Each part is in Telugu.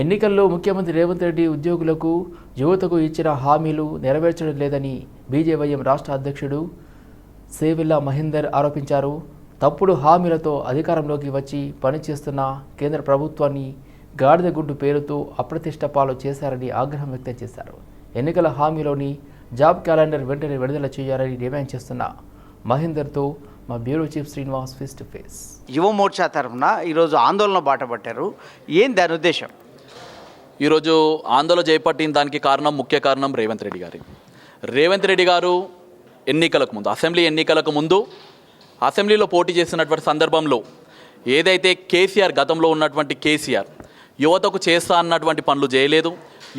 ఎన్నికల్లో ముఖ్యమంత్రి రేవంత్ రెడ్డి ఉద్యోగులకు యువతకు ఇచ్చిన హామీలు నెరవేర్చడం లేదని బీజేవైఎం రాష్ట్ర అధ్యక్షుడు సేవిల్లా మహేందర్ ఆరోపించారు. తప్పుడు హామీలతో అధికారంలోకి వచ్చి పనిచేస్తున్న కేంద్ర ప్రభుత్వాన్ని గాడిదగుడ్డు పేరుతో అప్రతిష్ట పాలు చేశారని ఆగ్రహం వ్యక్తం చేశారు. ఎన్నికల హామీలోని జాబ్ క్యాలెండర్ వెంటనే విడుదల చేయాలని డిమాండ్ చేస్తున్న మహేందర్తో మా bureau chief Srinivas face to face. Yuva Morcha తరఫున ఈరోజు ఆందోళన బాట పట్టారు. ఏం దాని ఉద్దేశం? ఈరోజు ఆందోళన చేపట్టిన దానికి కారణం ముఖ్య కారణం రేవంత్ రెడ్డి గారి. రేవంత్ రెడ్డి గారు ఎన్నికలకు ముందు అసెంబ్లీ ఎన్నికలకు ముందు అసెంబ్లీలో పోటీ చేసినటువంటి సందర్భంలో ఏదైతే కేసీఆర్ గతంలో ఉన్నటువంటి కేసీఆర్ యువతకు చేస్తా అన్నటువంటి పనులు చేయలేదు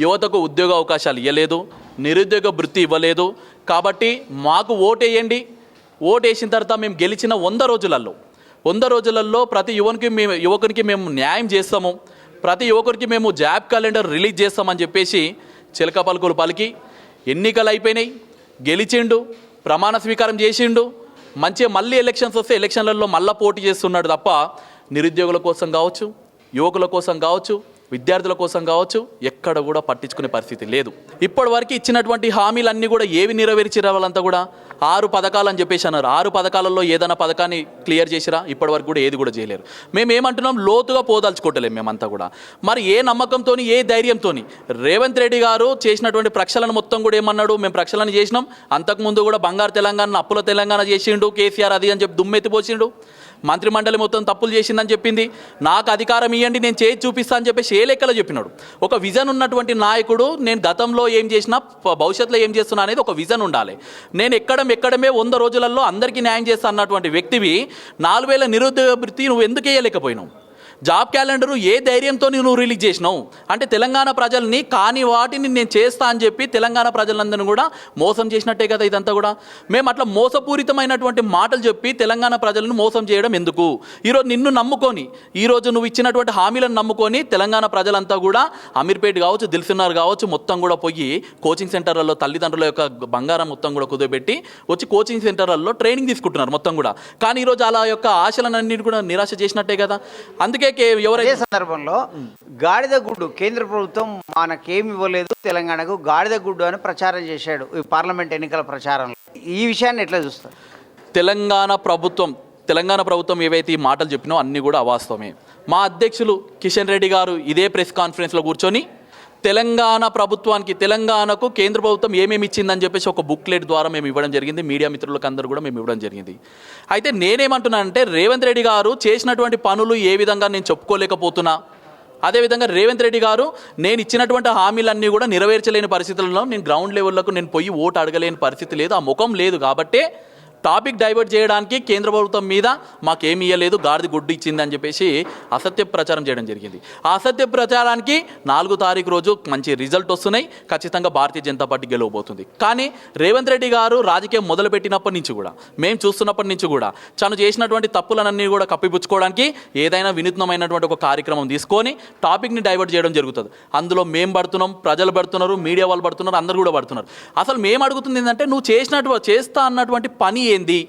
యువతకు ఉద్యోగ అవకాశాలు ఇవ్వలేదు నిరుద్యోగ వృత్తి ఇవ్వలేదు కాబట్టి మాకు ఓటేయండి ఓటేసిన తర్వాత మేము గెలిచిన వంద రోజులలో వంద రోజులలో ప్రతి యువనికి మేము యువకునికి మేము న్యాయం చేస్తాము. ప్రతి యువకుడికి మేము జాబ్ క్యాలెండర్ రిలీజ్ చేస్తామని చెప్పేసి చిలక పలుకులు పలికి ఎన్నికలు అయిపోయినాయి గెలిచిండు ప్రమాణ స్వీకారం చేసిండు మంచిగా మళ్ళీ ఎలక్షన్స్ వస్తే ఎలక్షన్లలో మళ్ళీ పోటీ చేస్తున్నాడు తప్ప నిరుద్యోగుల కోసం కావచ్చు యువకుల కోసం కావచ్చు విద్యార్థుల కోసం కావచ్చు ఎక్కడ కూడా పట్టించుకునే పరిస్థితి లేదు. ఇప్పటివరకు ఇచ్చినటువంటి హామీలన్నీ కూడా ఏవి నెరవేర్చిరా వాళ్ళంతా కూడా ఆరు పథకాలు అని చెప్పేసి అన్నారు. ఆరు పథకాలలో ఏదైనా పథకాన్ని క్లియర్ చేసిరా? ఇప్పటివరకు కూడా ఏది కూడా చేయలేరు. మేము ఏమంటున్నాం? లోతుగా పోదాల్చుకోవట్లేము మేమంతా కూడా. మరి ఏ నమ్మకంతో ఏ ధైర్యంతో రేవంత్ రెడ్డి గారు చేసినటువంటి ప్రక్షాళన మొత్తం కూడా ఏమన్నాడు? మేము ప్రక్షాళన చేసినాం. అంతకుముందు కూడా బంగారు తెలంగాణ అప్పుల తెలంగాణ చేసిండు కేసీఆర్ అది అని చెప్పి దుమ్మెత్తిపోసిండు మంత్రిమండలి మొత్తం తప్పులు చేసిందని చెప్పింది. నాకు అధికారం ఇవ్వండి నేను చేసి చూపిస్తా అని చెప్పేసి ఏ లెక్కలో చెప్పినాడు. ఒక విజన్ ఉన్నటువంటి నాయకుడు నేను గతంలో ఏం చేసినా భవిష్యత్తులో ఏం చేస్తున్నా అనేది ఒక విజన్ ఉండాలి. నేను ఎక్కడం ఎక్కడమే వంద రోజులలో అందరికీ న్యాయం చేస్తా అన్నటువంటి వ్యక్తివి నాలుగు వేల నిరుద్యోగ వృత్తి నువ్వు ఎందుకు వేయలేకపోయినావు జాబ్ క్యాలెండరు ఏ ధైర్యంతో నువ్వు రిలీజ్ చేసినావు? అంటే తెలంగాణ ప్రజల్ని కాని వాటిని నేను చేస్తా అని చెప్పి తెలంగాణ ప్రజలందరినీ కూడా మోసం చేసినట్టే కదా ఇదంతా కూడా. మేము అట్లా మోసపూరితమైనటువంటి మాటలు చెప్పి తెలంగాణ ప్రజలను మోసం చేయడం ఎందుకు? ఈరోజు నిన్ను నమ్ముకొని ఈరోజు నువ్వు ఇచ్చినటువంటి హామీలను నమ్ముకొని తెలంగాణ ప్రజలంతా కూడా అమీర్పేట్ కావచ్చు దిల్సున్నారు కావచ్చు మొత్తం కూడా పోయి కోచింగ్ సెంటర్లలో తల్లిదండ్రుల యొక్క బంగారం మొత్తం కూడా కుదబెట్టి వచ్చి కోచింగ్ సెంటర్లలో ట్రైనింగ్ తీసుకుంటున్నారు మొత్తం కూడా. కానీ ఈరోజు అలా యొక్క ఆశలన్నింటినీ కూడా నిరాశ చేసినట్టే కదా. అందుకే కే- అదే ఎవరైతే సందర్భంలో గాడిద గుడ్డు కేంద్ర ప్రభుత్వం మనకేమి ఇవ్వలేదు తెలంగాణకు గాడిద గుడ్డు అని ప్రచారం చేశాడు ఈ పార్లమెంట్ ఎన్నికల ప్రచారంలో. ఈ విషయాన్ని ఎట్లా చూస్తారు? తెలంగాణ ప్రభుత్వం తెలంగాణ ప్రభుత్వం ఏవైతే ఈ మాటలు చెప్పినో అన్నీ కూడా అవాస్తవమే. మా అధ్యక్షులు కిషన్ రెడ్డి గారు ఇదే ప్రెస్ కాన్ఫరెన్స్లో కూర్చొని తెలంగాణ ప్రభుత్వానికి తెలంగాణకు కేంద్ర ప్రభుత్వం ఏమేమి ఇచ్చిందని చెప్పేసి ఒక బుక్లెట్ ద్వారా మేము ఇవ్వడం జరిగింది. మీడియా మిత్రులకు అందరూ కూడా మేము ఇవ్వడం జరిగింది. అయితే నేనేమంటున్నానంటే రేవంత్ రెడ్డి గారు చేసినటువంటి పనులు ఏ విధంగా నేను చెప్పుకోలేకపోతున్నా. అదేవిధంగా రేవంత్ రెడ్డి గారు నేను ఇచ్చినటువంటి హామీలన్నీ కూడా నెరవేర్చలేని పరిస్థితుల్లో నేను గ్రౌండ్ లెవెల్లోకి నేను పోయి ఓటు అడగలేని పరిస్థితి లేదు. ఆ ముఖం లేదు కాబట్టే టాపిక్ డైవర్ట్ చేయడానికి కేంద్ర ప్రభుత్వం మీద మాకేమి ఇవ్వలేదు గాడిది గుడ్డు ఇచ్చింది అని చెప్పేసి అసత్య ప్రచారం చేయడం జరిగింది. ఆ అసత్య ప్రచారానికి నాలుగు తారీఖు రోజు మంచి రిజల్ట్ వస్తున్నాయి. ఖచ్చితంగా భారతీయ జనతా పార్టీ గెలవబోతుంది. కానీ రేవంత్ రెడ్డి గారు రాజకీయం మొదలుపెట్టినప్పటి నుంచి కూడా మేము చూస్తున్నప్పటి నుంచి కూడా తను చేసినటువంటి తప్పులనన్నీ కూడా కప్పిపుచ్చుకోవడానికి ఏదైనా వినూత్నమైనటువంటి ఒక కార్యక్రమం తీసుకొని టాపిక్ని డైవర్ట్ చేయడం జరుగుతుంది. అందులో మేము పడుతున్నాం ప్రజలు పడుతున్నారు మీడియా వాళ్ళు పడుతున్నారు అందరు కూడా పడుతున్నారు. అసలు మేము అడుగుతుంది ఏంటంటే నువ్వు చేసినటువంటి చేస్తా అన్నటువంటి పని ఏంది?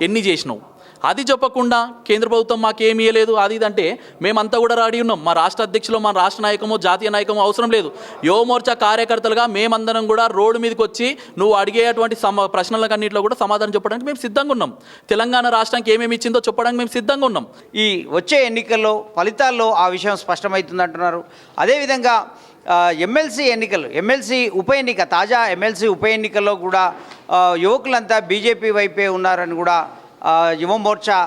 ఎన్ని చేసినావు? అది చెప్పకుండా కేంద్ర ప్రభుత్వం మాకేమి ఇవ్వలేదు అది ఇది అంటే మేమంతా కూడా రాడి ఉన్నాం. మా రాష్ట్ర అధ్యక్షులు మా రాష్ట్ర నాయకమో జాతీయ నాయకమో అవసరం లేదు. యువమోర్చా కార్యకర్తలుగా మేమందరం కూడా రోడ్డు మీదకి వచ్చి నువ్వు అడిగేటువంటి సమ ప్రశ్నలకన్నింటిలో కూడా సమాధానం చెప్పడానికి మేము సిద్ధంగా ఉన్నాం. తెలంగాణ రాష్ట్రానికి ఏమేమి ఇచ్చిందో చెప్పడానికి మేము సిద్ధంగా ఉన్నాం. ఈ వచ్చే ఎన్నికల్లో ఫలితాల్లో ఆ విషయం స్పష్టమవుతుంది అంటున్నారు. అదేవిధంగా ఎమ్మెల్సీ ఎన్నికలు ఎమ్మెల్సీ ఉప ఎన్నిక తాజా ఎమ్మెల్సీ ఉప ఎన్నికల్లో కూడా యువకులంతా బీజేపీ వైపే ఉన్నారని కూడా ఆ, యువ మోర్చా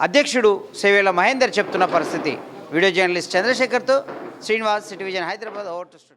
అధ్యక్షుడు సేవేల మహేందర్ చెప్తున్న పరిస్థితి. Video journalist చంద్రశేఖర్తో Srinivas city vision Hyderabad over to studio.